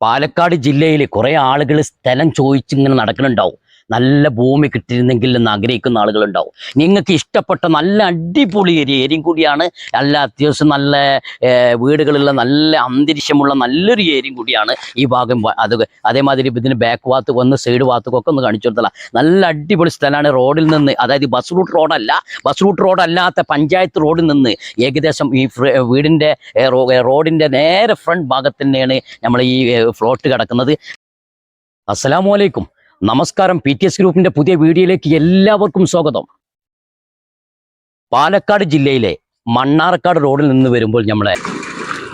പാലക്കാട് ജില്ലയിൽ കുറേ ആളുകൾ സ്ഥലം ചോദിച്ചിങ്ങനെ നടക്കുന്നുണ്ടാവും നല്ല ഭൂമി കിട്ടിയിരുന്നെങ്കിൽ എന്ന് ആഗ്രഹിക്കുന്ന ആളുകളുണ്ടാവും. നിങ്ങൾക്ക് ഇഷ്ടപ്പെട്ട നല്ല അടിപൊളി ഏരിയ ഏരിയയും കൂടിയാണ്. നല്ല അത്യാവശ്യം നല്ല വീടുകളുള്ള നല്ല അന്തരീക്ഷമുള്ള നല്ലൊരു ഏരിയയും കൂടിയാണ് ഈ ഭാഗം. അത് അതേമാതിരി ഇതിന് ബാക്ക് ഭാഗത്ത് വന്ന് സൈഡ് ഭാഗത്തൊക്കെ ഒന്ന് കാണിച്ചു കൊടുത്തല നല്ല അടിപൊളി സ്ഥലമാണ് റോഡിൽ നിന്ന്. അതായത് ബസ് റൂട്ട് റോഡല്ല ബസ് റൂട്ട് റോഡല്ലാത്ത പഞ്ചായത്ത് റോഡിൽ നിന്ന് ഏകദേശം ഈ വീടിന്റെ റോഡിന്റെ നേരെ ഫ്രണ്ട് ഭാഗത്ത് തന്നെയാണ് നമ്മൾ ഈ ഫ്ലോട്ട് കിടക്കുന്നത്. അസ്സലാമു അലൈക്കും. നമസ്കാരം പി ടി എസ് ഗ്രൂപ്പിന്റെ പുതിയ വീഡിയോയിലേക്ക് എല്ലാവർക്കും സ്വാഗതം. പാലക്കാട് ജില്ലയിലെ മണ്ണാർക്കാട് റോഡിൽ നിന്ന് വരുമ്പോൾ നമ്മളെ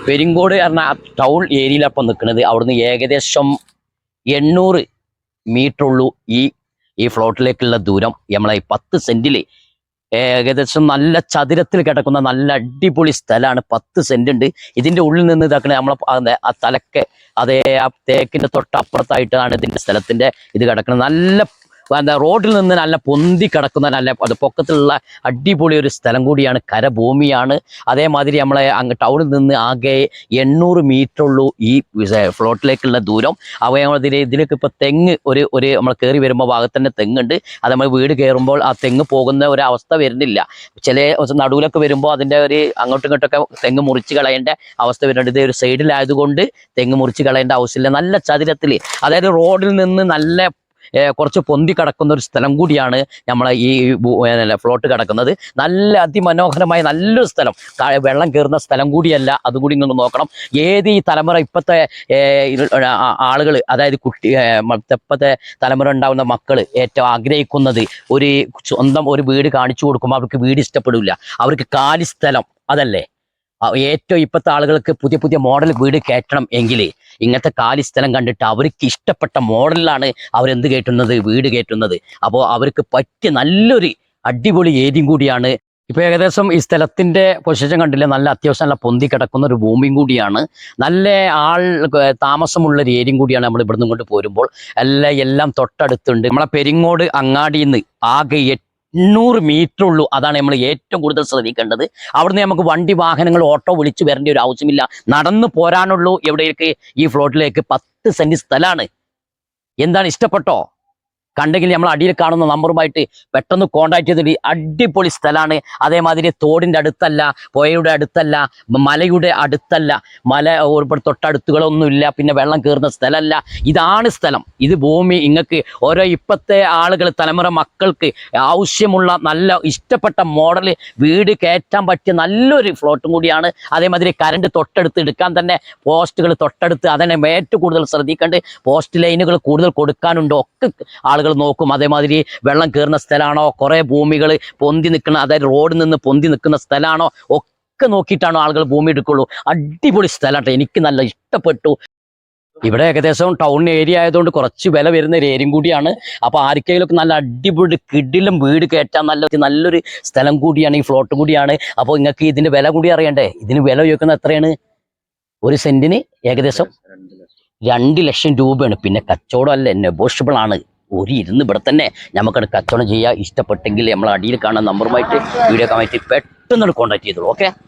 പെരിങ്കോട് എന്ന ടൗൺ ഏരിയയിലപ്പം നിൽക്കുന്നത് അവിടുന്ന് ഏകദേശം എണ്ണൂറ് മീറ്റർ ഉള്ളൂ ഈ ഈ ഫ്ലോട്ടിലേക്കുള്ള ദൂരം. നമ്മളെ പത്ത് സെന്റിൽ ഏകദേശം നല്ല ചതുരത്തിൽ കിടക്കുന്ന നല്ല അടിപൊളി സ്ഥലമാണ്. പത്ത് സെന്റ് ഉണ്ട്. ഇതിന്റെ ഉള്ളിൽ നിന്ന് ഇതാക്കണ നമ്മളെ ആ തലക്ക് അതേ ആ തേക്കിന്റെ തൊട്ടപ്പുറത്തായിട്ടാണ് ഇതിന്റെ സ്ഥലത്തിന്റെ ഇത് കിടക്കുന്നത് നല്ല എന്താ റോഡിൽ നിന്ന് നല്ല പൊന്തി കിടക്കുന്ന നല്ല അത് പൊക്കത്തിലുള്ള അടിപൊളി ഒരു സ്ഥലം കൂടിയാണ് കരഭൂമിയാണ്. അതേമാതിരി നമ്മളെ അങ്ങ് ടൗണിൽ നിന്ന് ആകെ എണ്ണൂറ് മീറ്റർ ഉള്ളൂ ഈ ഫ്ലോട്ടിലേക്കുള്ള ദൂരം. അവയതിൽ ഇതിലേക്ക് ഇപ്പോൾ തെങ്ങ് ഒരു ഒരു നമ്മൾ കയറി വരുമ്പോൾ ഭാഗത്ത് തന്നെ തെങ്ങുണ്ട്. അത് നമ്മൾ വീട് കയറുമ്പോൾ ആ തെങ്ങ് പോകുന്ന ഒരു അവസ്ഥ വരുന്നില്ല. ചില നടുവിലൊക്കെ വരുമ്പോൾ അതിന്റെ ഒരു അങ്ങോട്ടും ഇങ്ങോട്ടൊക്കെ തെങ്ങ് മുറിച്ച് കളയേണ്ട അവസ്ഥ വരുന്നുണ്ട്. ഇതേ ഒരു സൈഡിലായതുകൊണ്ട് തെങ്ങ് മുറിച്ച് കളയേണ്ട ആവശ്യമില്ല. നല്ല ചതുരത്തിൽ അതായത് റോഡിൽ നിന്ന് നല്ല കുറച്ച് പൊന്തി കിടക്കുന്ന ഒരു സ്ഥലം കൂടിയാണ് നമ്മളെ ഈ ഫ്ലോട്ട് കിടക്കുന്നത്. നല്ല അതിമനോഹരമായ നല്ലൊരു സ്ഥലം. വെള്ളം കയറുന്ന സ്ഥലം കൂടിയല്ല. അതുകൂടി നിങ്ങൾ നോക്കണം. ഏത് ഈ തലമുറ ഇപ്പോഴത്തെ ആളുകൾ അതായത് കുട്ടി ഇപ്പോഴത്തെ തലമുറ ഉണ്ടാവുന്ന മക്കൾ ഏറ്റവും ആഗ്രഹിക്കുന്നത് ഒരു സ്വന്തം ഒരു വീട് കാണിച്ചു കൊടുക്കുമ്പോൾ അവർക്ക് വീട് ഇഷ്ടപ്പെടില്ല അവർക്ക് കാലി സ്ഥലം അതല്ലേ? ഏറ്റവും ഇപ്പോഴത്തെ ആളുകൾക്ക് പുതിയ പുതിയ മോഡൽ വീട് കയറ്റണം എങ്കിൽ ഇങ്ങനത്തെ കാലി സ്ഥലം കണ്ടിട്ട് അവർക്ക് ഇഷ്ടപ്പെട്ട മോഡലിലാണ് അവരെന്ത് കയറ്റുന്നത്? വീട് കയറ്റുന്നത്. അപ്പോൾ അവർക്ക് പറ്റിയ നല്ലൊരു അടിപൊളി ഏരിയയും കൂടിയാണ്. ഇപ്പൊ ഏകദേശം ഈ സ്ഥലത്തിന്റെ പൊസിഷൻ കണ്ടില്ല? നല്ല അത്യാവശ്യം നല്ല പൊന്തി കിടക്കുന്ന ഒരു ഭൂമിയും കൂടിയാണ്. നല്ല ആൾ താമസമുള്ള ഒരു ഏരിയും കൂടിയാണ് നമ്മൾ ഇവിടുന്ന് കൊണ്ട് പോരുമ്പോൾ. എല്ലാം എല്ലാം തൊട്ടടുത്തുണ്ട്. നമ്മളെ പെരിങ്ങോട് അങ്ങാടിയിൽ നിന്ന് ആകെ എണ്ണൂറ് മീറ്റർ ഉള്ളൂ അതാണ് നമ്മൾ ഏറ്റവും കൂടുതൽ ശ്രദ്ധിക്കേണ്ടത്. അവിടുന്ന് നമുക്ക് വണ്ടി വാഹനങ്ങൾ ഓട്ടോ വിളിച്ച് വരേണ്ട ഒരു ആവശ്യമില്ല. നടന്നു പോരാനുള്ളൂ എവിടേക്ക്? ഈ ഫ്ലോട്ടിലേക്ക് പത്ത് സെന്റ് സ്ഥലമാണ്. എന്താണ് ഇഷ്ടപ്പെട്ടോ? കണ്ടെങ്കിൽ നമ്മൾ അടിയിൽ കാണുന്ന നമ്പറുമായിട്ട് പെട്ടെന്ന് കോണ്ടാക്ട് ചെയ്തിട്ട് അടിപൊളി സ്ഥലമാണ്. അതേമാതിരി തോടിന്റെ അടുത്തല്ല പുഴയുടെ അടുത്തല്ല മലയുടെ അടുത്തല്ല മല ഒരുപാട് തൊട്ടടുത്തുകളൊന്നുമില്ല പിന്നെ വെള്ളം കയറുന്ന സ്ഥലമല്ല. ഇതാണ് സ്ഥലം. ഇത് ഭൂമി. ഇങ്ങക്ക് ഓരോ ഇപ്പോഴത്തെ ആളുകൾ തലമുറ മക്കൾക്ക് ആവശ്യമുള്ള നല്ല ഇഷ്ടപ്പെട്ട മോഡൽ വീട് കയറ്റാൻ പറ്റിയ നല്ലൊരു ഫ്ലോട്ടും കൂടിയാണ്. അതേമാതിരി കറണ്ട് തൊട്ടടുത്ത് എടുക്കാൻ തന്നെ പോസ്റ്റുകൾ തൊട്ടടുത്ത് അതിനെ ഏറ്റവും കൂടുതൽ ശ്രദ്ധിക്കേണ്ടത് പോസ്റ്റ് ലൈനുകൾ കൂടുതൽ കൊടുക്കാനുണ്ട്. ഒക്കെ ആളുകൾ നോക്കും. അതേമാതിരി വെള്ളം കയറുന്ന സ്ഥലമാണോ കുറേ ഭൂമികൾ പൊന്തി നിൽക്കുന്ന അതായത് റോഡിൽ നിന്ന് പൊന്തി നിൽക്കുന്ന സ്ഥലമാണോ ഒക്കെ നോക്കിയിട്ടാണോ ആളുകൾ ഭൂമി എടുക്കുള്ളൂ. അടിപൊളി സ്ഥലമാട്ടോ. എനിക്ക് നല്ല ഇഷ്ടപ്പെട്ടു. ഇവിടെ ഏകദേശം ടൗൺ ഏരിയ ആയതുകൊണ്ട് കുറച്ച് വില വരുന്ന ഒരു ഏരിയയും കൂടിയാണ്. അപ്പോൾ ആർക്കെങ്കിലുമൊക്കെ നല്ല അടിപൊളി കിടിലും വീട് കയറ്റാൻ നല്ല നല്ലൊരു സ്ഥലം കൂടിയാണ് ഈ ഫ്ലോട്ട് കൂടിയാണ്. അപ്പോൾ നിങ്ങൾക്ക് ഇതിന്റെ വില കൂടി അറിയണ്ടേ? ഇതിന് വില ചോദിക്കുന്നത് എത്രയാണ്? ഒരു സെന്റിന് ഏകദേശം രണ്ട് ലക്ഷം. രൂപയാണ്. പിന്നെ കച്ചവടം അല്ല നെഗോഷ്യബിൾ ആണ്. ഒരു ഇരുന്ന് ഇവിടെ തന്നെ നമുക്കത് കച്ചവടം ചെയ്യാൻ ഇഷ്ടപ്പെട്ടെങ്കിൽ നമ്മൾ അടിയിൽ കാണുന്ന നമ്പറുമായിട്ട് വീഡിയോ കമായിട്ട് പെട്ടെന്ന് കോൺടാക്ട് ചെയ്തോളൂ ഓക്കെ